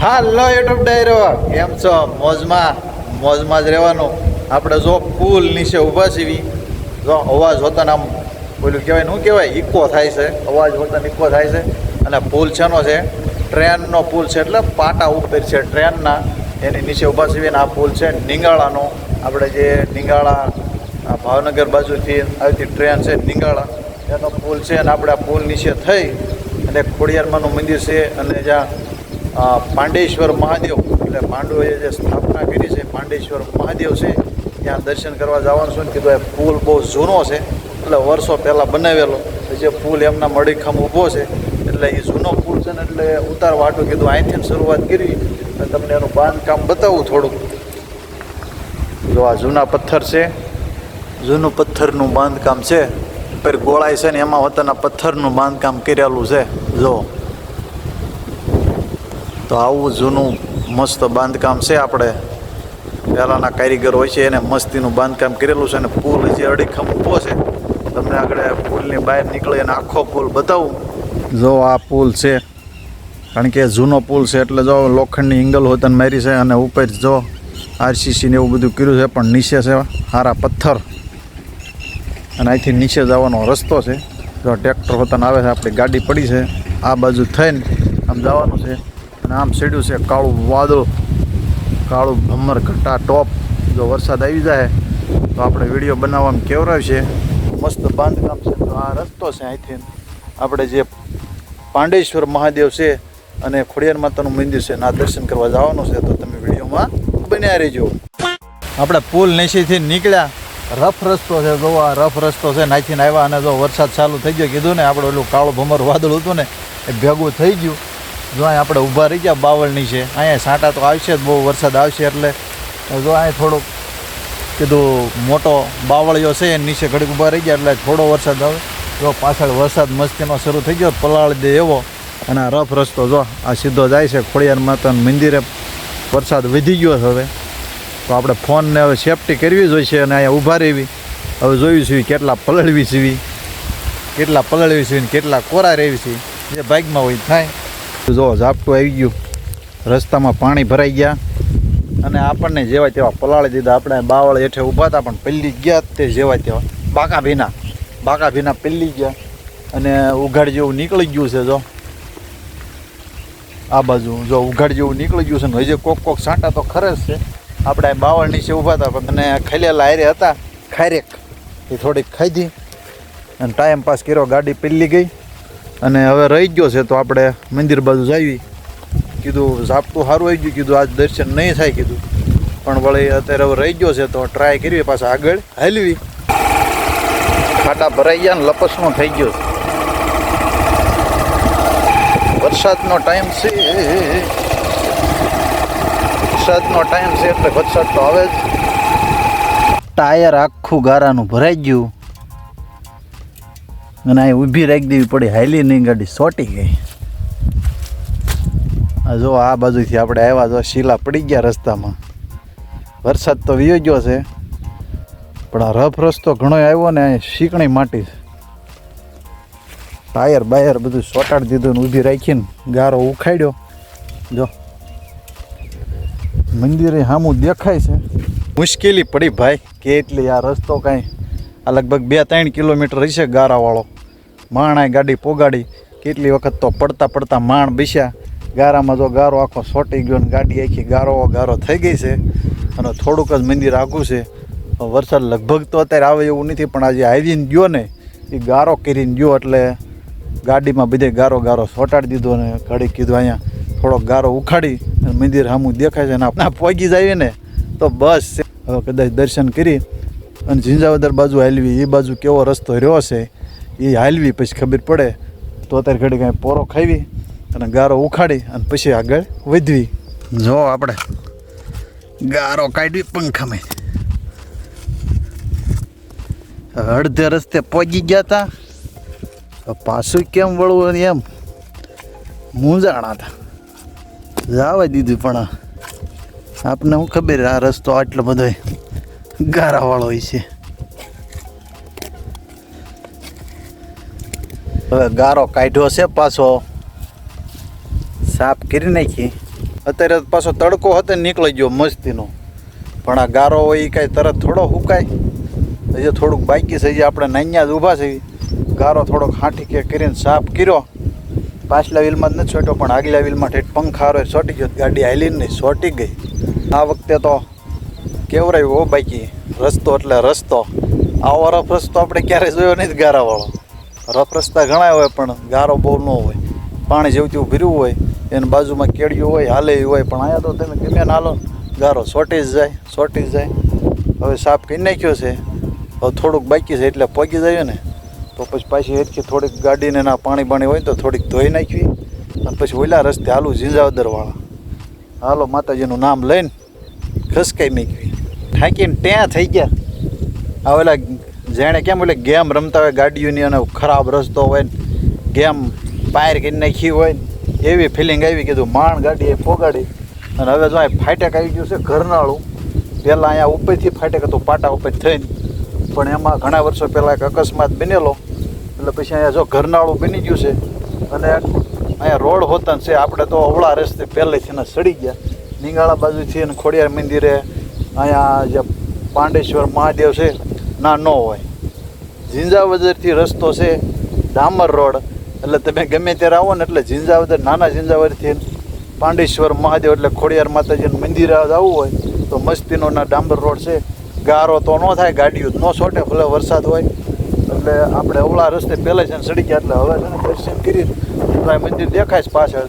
હાલો YouTube ડાયરો, કેમ છો? મોજમાં મોજમાં જ રહેવાનું. આપણે જો પુલ નીચે ઊભા સીવી જો અવાજ હોતાને આમ પેલું કહેવાય શું કહેવાય? ઇકો થાય છે. અવાજ હોતા ઇકો થાય છે. અને પુલ છેનો છે? ટ્રેનનો પુલ છે એટલે પાટા ઉપર છે ટ્રેનના. એની નીચે ઊભા સીવીને આ પુલ છે નિંગાળાનો. આપણે જે નિંગાળા ભાવનગર બાજુથી આવતી ટ્રેન છે નિંગાળા. એનો પુલ છે અને આપણે આ પુલ નીચે થઈ અને ખોડિયારમાંનું મંદિર છે અને જ્યાં પાંડેશ્વર મહાદેવ, એટલે પાંડવોએ જે સ્થાપના કરી છે, પાંડેશ્વર મહાદેવ છે, ત્યાં દર્શન કરવા જવાનું છું કીધું એ પુલ બહુ જૂનો છે, એટલે વર્ષો પહેલાં બનાવેલો. જે પુલ એમના મડીખમ ઊભો છે, એટલે એ જૂનો પુલ છે ને એટલે ઉતારવા હાટું કીધું, અહીંથી શરૂઆત કરી. અને તમને એનું બાંધકામ બતાવું થોડુંક. જો આ જૂના પથ્થર છે, જૂનું પથ્થરનું બાંધકામ છે પછી ગોળાઈ છે ને એમાં વતના પથ્થરનું બાંધકામ કરેલું છે. જો તો આવું જૂનું મસ્ત બાંધકામ છે આપણે. પહેલાંના કારીગર હોય છે એને મસ્તીનું બાંધકામ કરેલું છે અને પુલ જે અડીખમ ઊભો છે. તમને આગળ પુલની બહાર નીકળી અને આખો પુલ બતાવું. જો આ પુલ છે, કારણ કે જૂનો પુલ છે એટલે જો લોખંડની ઇંગલ હોતન મારી છે અને ઉપર જો આરસીસીને એવું બધું કર્યું છે, પણ નીચે છે સારા પથ્થર. અને અહીંથી નીચે જવાનો રસ્તો છે. જો ટ્રેક્ટર હોતન આવે છે, આપણી ગાડી પડી છે. આ બાજુ થઈને આમ જવાનું છે. અને આમ સીડ્યું છે કાળું વાદળ, કાળું ભમર ઘટા ટોપ. જો વરસાદ આવી જાય, તો આપણે વીડિયો બનાવવામાં કેવરાવશે મસ્ત બાંધકામ છે. તો આ રસ્તો છે અહીંથી. આપણે જે પાંડેશ્વર મહાદેવ છે અને ખોડિયાર માતાનું મંદિર છે ના દર્શન કરવા જવાનું છે, તો તમે વિડીયોમાં બન્યા રહેજો. આપણે પુલ નીચેથી નીકળ્યા. રફ રસ્તો છે, જો આ રફ રસ્તો છે નાખીને આવ્યા અને જો વરસાદ ચાલુ થઈ ગયો, કીધું ને આપણે ઓલું કાળું ભમર વાદળ હતું ને, એ ભેગું થઈ ગયું. જો અહીં આપણે ઊભા રહી ગયા, બાવળની છે. અહીંયા સાંટા તો આવશે જ, બહુ વરસાદ આવશે એટલે. જો અહીં થોડુંક કીધું મોટો બાવળિયો છે, એની નીચે ઘડીક ઊભા રહી ગયા એટલે થોડો વરસાદ આવે. જો પાછળ વરસાદ મસ્તીનો શરૂ થઈ ગયો, પલાળી દે એવો. અને આ રફ રસ્તો જો, આ સીધો જાય છે, ખોડિયાર માતાના મંદિરે. વરસાદ વધી ગયો છે હવે. તો આપણે ફોનને હવે સેફટી કરવી જોઈશે અને અહીંયા ઊભા રહેવી. હવે જોયું છે કેટલા પલળવી છીએ કેટલા પલળવી છીએ કેટલા કોરા રહેવી છીએ જે બાઇકમાં હોય થાય. જો ઝાપટું આવી ગયું. રસ્તામાં પાણી ભરાઈ ગયા. અને આપણને જેવા તેવા પલાળી દીધા. આપણે બાવળ હેઠે ઊભા હતા, પણ પલ્લી ગયા તે જેવા તેવા. બાકા ભીના. બાકા ભીના પલ્લી ગયા. અને ઉઘાડ જેવું નીકળી ગયું છે, જો. આ બાજુ જો ઉઘાડ જેવું નીકળી ગયું છે ને હજી કોક કોક સાંટા તો ખરે જ છે. આપણે બાવળ નીચે ઊભા હતા, પણ અને ખેલેલા હારે હતા. ખારેક એ થોડીક ખાધી અને ટાઈમ પાસ કર્યો, ગાડી પીલી ગઈ. અને હવે રહી ગયો છે તો આપણે મંદિર બાજુ જાવી કીધું ઝાપટું સારું આવી ગયું, કીધું આજ દર્શન નહીં થાય, કીધું. પણ વળી અત્યારે હવે રહી ગયો છે તો ટ્રાય કરવી પાછા આગળ હાલવી. ખાટા ભરાઈ ગયા ને લપસણો થઈ ગયો વરસાદનો ટાઈમ છે. વરસાદનો ટાઈમ છે એટલે વરસાદ તો આવે જ. ટાયર આખું ગારાનું ભરાઈ ગયું. અને અહીં ઊભી રાખી દેવી પડી હાલી નહીં ગાડી, સોટી ગઈ. આ જો આ બાજુથી આપણે આવ્યા જો શીલા પડી ગયા રસ્તામાં. વરસાદ તો વિયો ગયો છે, પણ આ રફ રસ્તો ઘણો આવ્યો ને અહીં શીકણી માટી ટાયર બાયર બધું સોટાડી દીધું ને ઊભી રાખીને ગારો ઉખાડ્યો. જો, મંદિરે સામું દેખાય છે. મુશ્કેલી પડી ભાઈ, કે એટલે આ રસ્તો કાંઈ આ લગભગ બે ત્રણ કિલોમીટર હશે ગારાવાળો. માણ આ ગાડી પોગાડી, કેટલી વખત તો પડતા પડતા માણ બેસ્યા. ગારામાં જો ગારો આખો સોટી ગયો ને ગાડી આખી ગારો ગારો થઈ ગઈ છે અને થોડુંક જ મંદિર આઘું છે. વરસાદ લગભગ તો અત્યારે આવે એવું નથી, પણ આજે આવીને ગયો ને, એ ગારો કરીને ગયો એટલે ગાડીમાં બધે ગારો ગારો સોટાડી દીધો ને ઘડી કીધું અહીંયા થોડોક ગારો ઉખાડી અને મંદિર સામું દેખાય છે અને આપણે પોગી જઈએ ને, તો બસ. હવે કદાચ દર્શન કરી અને ઝીંઝાવદર બાજુ હાલવી એ બાજુ કેવો રસ્તો રહ્યો છે એ હાલવી પછી ખબર પડે. તો અત્યારે ઘડી કાંઈ પોરો ખાવી અને ગારો ઉખાડી અને પછી આગળ વધવી. જો આપણે ગારો કાઢવી પંખામાં. અડધે રસ્તે પહોંચી ગયા હતા પાછું કેમ વળવું એમ? મૂંઝાણા હતા જવા દીધું પણ. આપને હું ખબર આ રસ્તો આટલો બધો ગારાવાળો હોય છે. હવે ગારો કાઢ્યો છે પાછો. સાફ કરી નાખી. અત્યારે પાછો તડકો હતો નીકળી ગયો મસ્તીનો. પણ આ ગારો હોય એ કાંઈ તરત થોડો હુકાય હજી થોડુંક બાકી છે, હજી આપણે નાન્યા જ ઊભા છે. ગારો થોડોક હાંઠી કે કરીને સાફ કર્યો. પાછલા વ્હીલમાં જ નથી છોટ્યો પણ આગલા વ્હીલમાં ઠેઠ પંખારો ચોટી ગયો. ગાડી હાલીને નહીં ચોટી ગઈ. આ વખતે તો કેવરાયું હો બાકી? રસ્તો એટલે રસ્તો. આવો રફ રસ્તો આપણે ક્યારેય જોયો નહીં ગારાવાળો. રફ રસ્તા ઘણા હોય પણ ગારો બહુ ન હોય. પાણી જેવું તેવું ભર્યું હોય, એની બાજુમાં કેડિયું હોય, હાલે હોય, પણ અહીંયા તો તમે ગમે હાલો, ગારો સોટી જાય સોટી જાય. હવે સાફ કરી નાખ્યો છે. હવે થોડુંક બાકી છે એટલે પગી જાય ને. તો પછી પાછી હેરખી થોડીક ગાડીને ના પાણી બાણી હોય તો થોડીક ધોઈ નાખવી અને પછી ઓલા રસ્તે હાલું ઝીંઝાવદરવાળા. હાલો માતાજીનું નામ લઈને ખસકાઈ મૂકવી. થાકીને ત્યાં થઈ ગયા. આ ઓલા જેણે કેમ ઓલે ગેમ રમતા હોય, ગાડીઓની અને ખરાબ રસ્તો હોય ને, ગેમ પાયર કરી નાખી હોય ને, એવી ફિલિંગ આવી કીધું માણ ગાડી એ પોગાડી અને હવે જો અહીં ફાટક આવી ગયું છે ઘરનાળું, પહેલાં અહીંયા ઉપરથી ફાટક હતું, પાટા ઉપર થઈને. પણ એમાં ઘણા વર્ષો પહેલાં એક અકસ્માત બનેલો. એટલે પછી અહીંયા જો ઘરનાળું બની ગયું છે અને અહીંયા રોડ હોતા છે. આપણે તો અવળા રસ્તે પહેલેથી ને સડી ગયા. નિંગાળા બાજુથી અને ખોડિયાર મંદિરે અહીંયા જે પાંડેશ્વર મહાદેવ છે, ના ન હોય. ઝીંઝાવદરથી રસ્તો છે, ડામર રોડ. એટલે તમે ગમે ત્યારે આવો ને એટલે ઝીંઝાવદર, નાના ઝીંઝાવદરથી પાંડેશ્વર મહાદેવ એટલે ખોડિયાર માતાજીનું મંદિર આવવું હોય, તો મસ્તીનો ના ડાંબર રોડ છે. ગારો તો ન થાય, ગાડીઓ ન છોટે ભલે વરસાદ હોય. એટલે આપણે અવળા રસ્તે પહેલાં છે ને સડી ગયા, એટલે હવે છે દર્શન કરી મંદિર દેખાય પાછળ.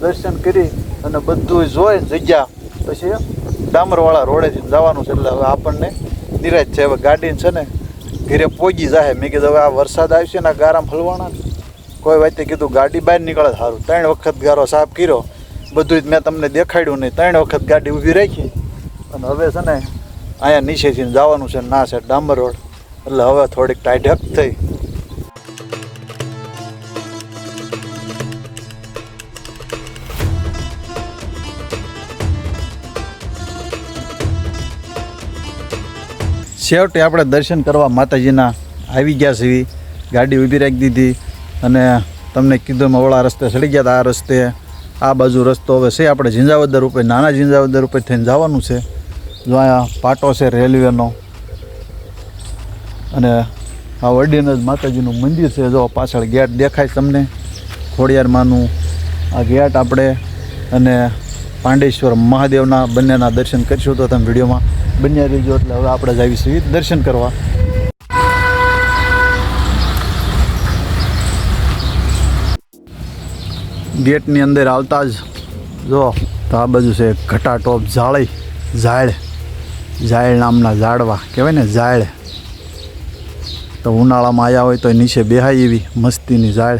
દર્શન કરી અને બધું જોઈ જગ્યા. પછી ડામરવાળા રોડેથી જવાનું છે એટલે હવે આપણને નિરાશ છે. હવે ગાડીને છે ને ઘીરે પહોંચી જાય મેં કીધું હવે આ વરસાદ આવશે ને આ ગારામ હલવાના કોઈ વાતે કીધું ગાડી બહાર નીકળે સારું ત્રણ વખત ગારો સાફ કર્યો. બધું જ મેં તમને દેખાડ્યું નહીં. ત્રણ વખત ગાડી ઊભી રાખી. અને હવે છે ને અહીંયા નીચેથી જવાનું છે ના છે ડામર રોડ. એટલે હવે થોડીક ટાઈઢક થઈ. છેવટે આપણે દર્શન કરવા માતાજીના આવી ગયા છીએ. ગાડી ઊભી રાખી દીધી અને તમને કીધું એમ અવળા રસ્તે ચડી ગયા હતા. આ રસ્તે, આ બાજુ રસ્તો હવે છે આપણે ઝીંઝાવદર ઉપર, નાના ઝીંઝાવદર ઉપર થઈને જવાનું છે. જો અહીંયા પાટો છે રેલવેનો. અને આ વડીને જ માતાજીનું મંદિર છે. જો પાછળ ગેટ દેખાય તમને, ખોડિયારમાંનું આ ગેટ આપણે અને પાંડેશ્વર મહાદેવના બંનેના દર્શન કરીશું તો તમે વિડીયોમાં બન્યા રહીજો. એટલે હવે આપણે જ આવીશું. દર્શન કરવા. ગેટની અંદર આવતા જ, જો, તો આ બાજુ છે ઘટા ટોપ ઝાળી ઝાડ ઝાડ નામના ઝાડવા. કહેવાય ને ઝાડ. તો ઉનાળામાં આવ્યા હોય તો નીચે બેહાય એવી મસ્તીની ઝાડ.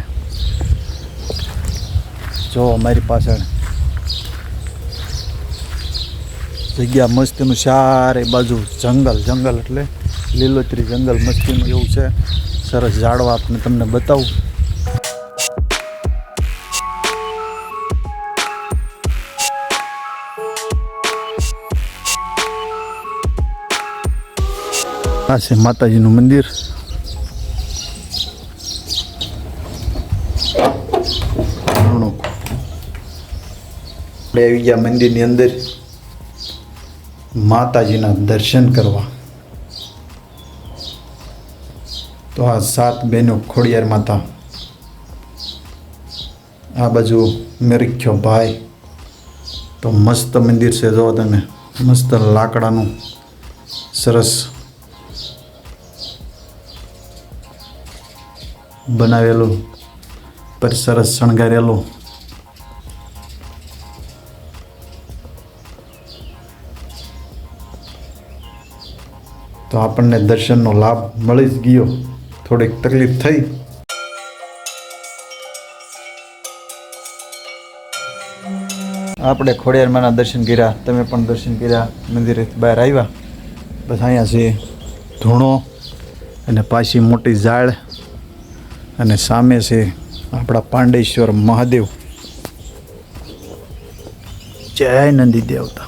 જો મારી પાછળ જગ્યા મસ્તીનું ચારે બાજુ જંગલ જંગલ એટલે લીલોતરી જંગલ મસ્તીનું એવું છે. સરસ ઝાડવા આપણે તમને બતાવું. આ છે માતાજીનું મંદિર. આપણે આવી ગયા મંદિરની અંદર. માતાજીના દર્શન કરવા. તો આ સાત બહેનો ખોડિયાર માતા. આ બાજુ મેરખ્યો ભાઈ. તો મસ્ત મંદિર છે જો તમે. મસ્ત લાકડાનું. સરસ. બનાવેલું. પર સરસ શણગારેલું. તો આપણને દર્શનનો લાભ મળી જ ગયો. થોડીક તકલીફ થઈ. આપણે ખોડિયારમાંના દર્શન કર્યા. તમે પણ દર્શન કર્યા. મંદિરે બહાર આવ્યા. બસ અહીંયા છે ધૂણો અને પાછી મોટી ઝાડ અને સામે છે આપણા પાંડેશ્વર મહાદેવ. જય નંદી દેવતા.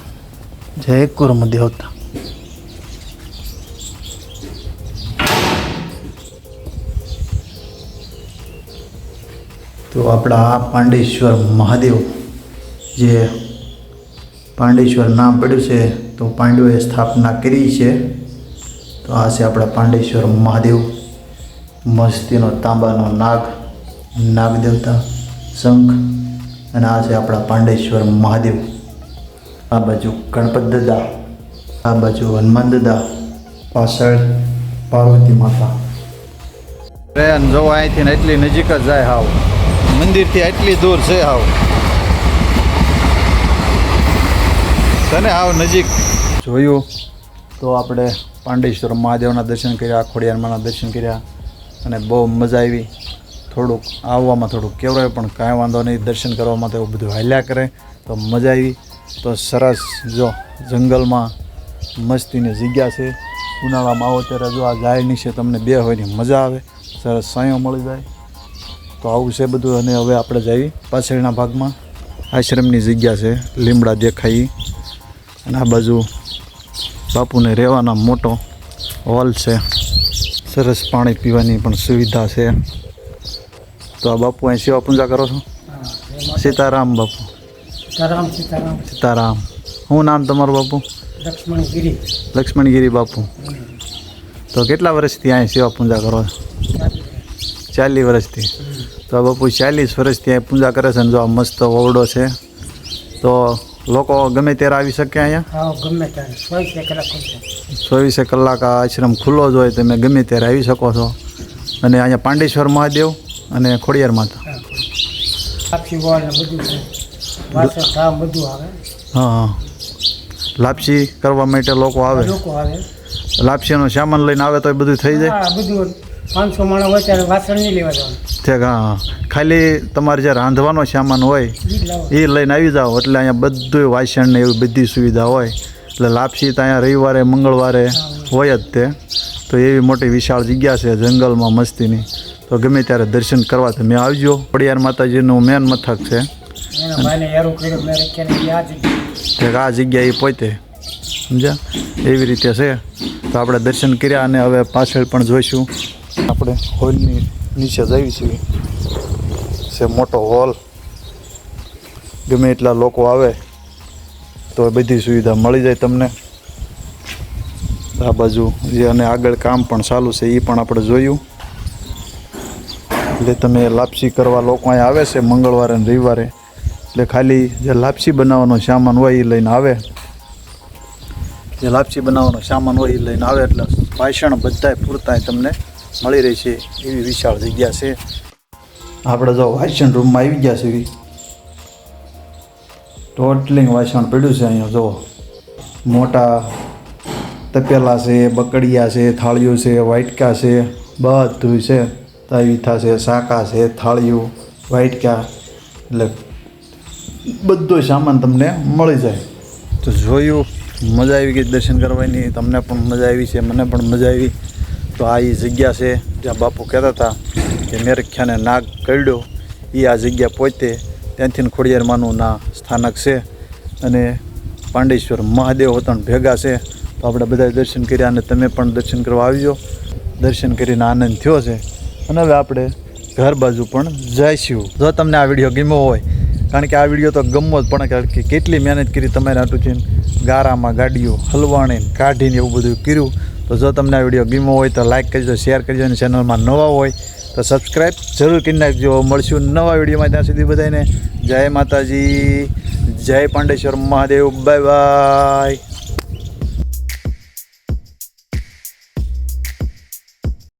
જય કુર્મ દેવતા. તો આપણા પાંડેશ્વર મહાદેવ જે પાંડેશ્વર નામ પડ્યું છે, તો પાંડવોએ સ્થાપના કરી છે. તો આ છે આપણા પાંડેશ્વર મહાદેવ. મસ્તીનો તાંબાનો નાગ નાગ દેવતા શંખ, અને આ છે આપણા પાંડેશ્વર મહાદેવ. આ બાજુ ગણપત દાદા, આ બાજુ હનુમાન દાદા, પાછળ પાર્વતી માતા. ટ્રેન જો અહીંથી એટલી નજીક જ જાય હાવ. મંદિરથી એટલી દૂર છે આવ. તને આવ નજીક. જોયું? તો આપણે પાંડેશ્વર મહાદેવના દર્શન કર્યા ખોડિયારમાંના દર્શન કર્યા અને બહુ મજા આવી. થોડુંક આવવામાં થોડુંક કેવરાય, પણ કાંઈ વાંધો નહીં, દર્શન કરવામાં તો એવું બધું હાલ્યા કરે, તો મજા આવી. તો સરસ, જો, જંગલમાં મસ્તીની જગ્યા છે. ઉનાળામાં આવો ત્યારે જો આ ગાય નીચે તમને બે હોયની મજા આવે. સરસ, સાંયો મળી જાય. તો આવું છે બધું અને હવે આપણે જઈએ પાછળના ભાગમાં. આશ્રમની જગ્યા છે લીમડા દેખાય અને આ બાજુ બાપુને રહેવાના મોટો હોલ છે. સરસ પાણી પીવાની પણ સુવિધા છે. તો આ બાપુ અહીં સેવા પૂજા કરો છો? સીતારામ બાપુ. સીતારામ સીતારામ. સીતારામ. શું નામ તમારું બાપુ? લક્ષ્મણગીરી. લક્ષ્મણગીરી બાપુ. તો કેટલા વર્ષથી અહીં સેવા પૂજા કરો છો? ચાલીસ. વર્ષથી. તો બાપુ ચાલીસ વર્ષથી અહીં પૂજા કરે છે જો આ મસ્ત ઓરડો છે તો લોકો ગમે ત્યારે આવી શકે અહીંયા? ગમે ચોવીસે કલાક આ આશ્રમ ખુલ્લો જ હોય તમે ગમે ત્યારે આવી શકો છો. અને અહીંયા પાંડેશ્વર મહાદેવ અને ખોડિયાર માતા. હા લાપસી કરવા માટે લોકો આવે. લાપસીનો સામાન લઈને આવે તો એ બધું થઈ જાય? બધું પાંચસો માણસ હોય ત્યારે વાસણ નહીં લેવા જવાનું ઠીક હા હા ખાલી તમારે જે રાંધવાનો સામાન હોય એ લઈને આવી જાઓ. એટલે અહીંયા બધું વાસણ ને એવી બધી સુવિધા હોય. એટલે લાપસી તો અહીંયા રવિવારે મંગળવારે હોય જ તે. તો એવી મોટી વિશાળ જગ્યા છે જંગલમાં મસ્તીની. તો ગમે ત્યારે દર્શન કરવા તમે આવજો. પડિયાર માતાજીનું મેન મથક છે. આ જગ્યા એ પોતે. સમજ્યા? એવી રીતે છે. તો આપણે દર્શન કર્યા અને હવે પાછળ પણ જોઈશું. આપણે હોલની નીચે જઈએ છીએ. છે મોટો હોલ. ગમે એટલા લોકો આવે, તો બધી સુવિધા મળી જાય તમને. આ બાજુ જે અને આગળ કામ પણ ચાલુ છે એ પણ આપણે જોયું. એટલે તમે લાપસી કરવા લોકો અહીંયા આવે છે, મંગળવારે અને રવિવારે. એટલે ખાલી જે લાપસી બનાવવાનો સામાન હોય એ લઈને આવે. જે લાપસી બનાવવાનો સામાન હોય એ લઈને આવે, એટલે ભાષણ બધાય પૂરતાય તમને. મળી રહી છે એવી વિશાળ જગ્યા છે. આપણે જો વાસણ રૂમમાં આવી ગયા છે ટોટલિંગ વાસણ પડ્યું છે અહીંયા, જો. મોટા તપેલા છે, બકડિયા છે, થાળીઓ છે, વાઇટકા છે, બધું છે. તાવીથા છે શાકા છે, થાળીઓ, વાઇટકા, એટલે બધો સામાન તમને મળી જાય. તો જોયું, મજા આવી ગઈ દર્શન કરવાની. તમને પણ મજા આવી છે, મને પણ મજા આવી. તો આ એ જગ્યા છે જ્યાં બાપુ કહેતા હતા કે મેરખ્યાને નાગ કરડ્યો. એ આ જગ્યા પોતે ત્યાંથી ખોડિયારમાંનું ના સ્થાનક છે અને પાંડેશ્વર મહાદેવ વતન ભેગા છે. તો આપણે બધા દર્શન કર્યા અને તમે પણ દર્શન કરવા આવજો દર્શન કરીને આનંદ થયો છે. અને હવે આપણે ઘર બાજુ પણ જઈશું. જો તમને આ વીડિયો ગમ્યો હોય, કારણ કે આ વીડિયો તો ગમવો જ, પણ કે કેટલી મહેનત કરી તમારે આટલું છે ગારામાં ગાડીઓ હલવાણી કાઢીને એવું બધું કર્યું. તો જો તમને આ વીડિયો ગમ્યો હોય તો લાઈક કરજો શેર કરજો અને ચેનલમાં નવા હોય તો સબસ્ક્રાઈબ જરૂર કરી નાખજો. મળશું નવા વિડીયોમાં ત્યાં સુધી બધાને જય માતાજી, જય પાંડેશ્વર મહાદેવ બાય બાય